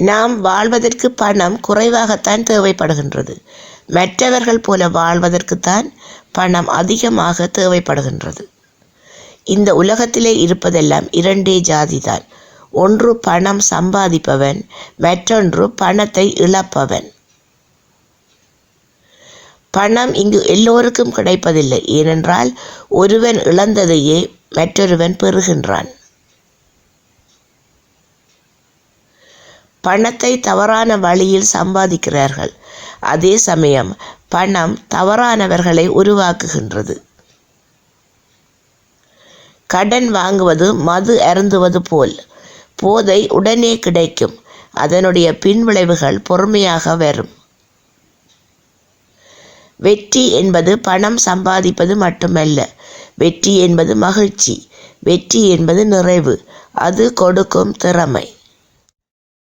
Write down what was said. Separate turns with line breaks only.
நாம் வாழ்வதற்கு பணம் குறைவாகத்தான் தேவைப்படுகின்றது. மற்றவர்கள் போல வாழ்வதற்குத்தான் பணம் அதிகமாக தேவைப்படுகின்றது. இந்த உலகத்திலே இருப்பதெல்லாம் இரண்டே ஜாதிதான். ஒன்று பணம் சம்பாதிப்பவன் மற்றொன்று பணத்தை இழப்பவன். பணம் இங்கு எல்லோருக்கும் கிடைப்பதில்லை. ஏனென்றால் ஒருவன் இழந்ததையே மற்றொருவன் பெறுகின்றான். பணத்தை தவறான வழியில் சம்பாதிக்கிறார்கள். அதே சமயம் பணம் தவறானவர்களை உருவாக்குகின்றது. கடன் வாங்குவது மது அருந்துவது போல் போதை உடனே கிடைக்கும். அதனுடைய பின்விளைவுகள் பொறுமையாக வரும். வெற்றி என்பது பணம் சம்பாதிப்பது மட்டுமல்ல. வெற்றி என்பது மகிழ்ச்சி. வெற்றி என்பது நிறைவு. அது கொடுக்கும் திறமை.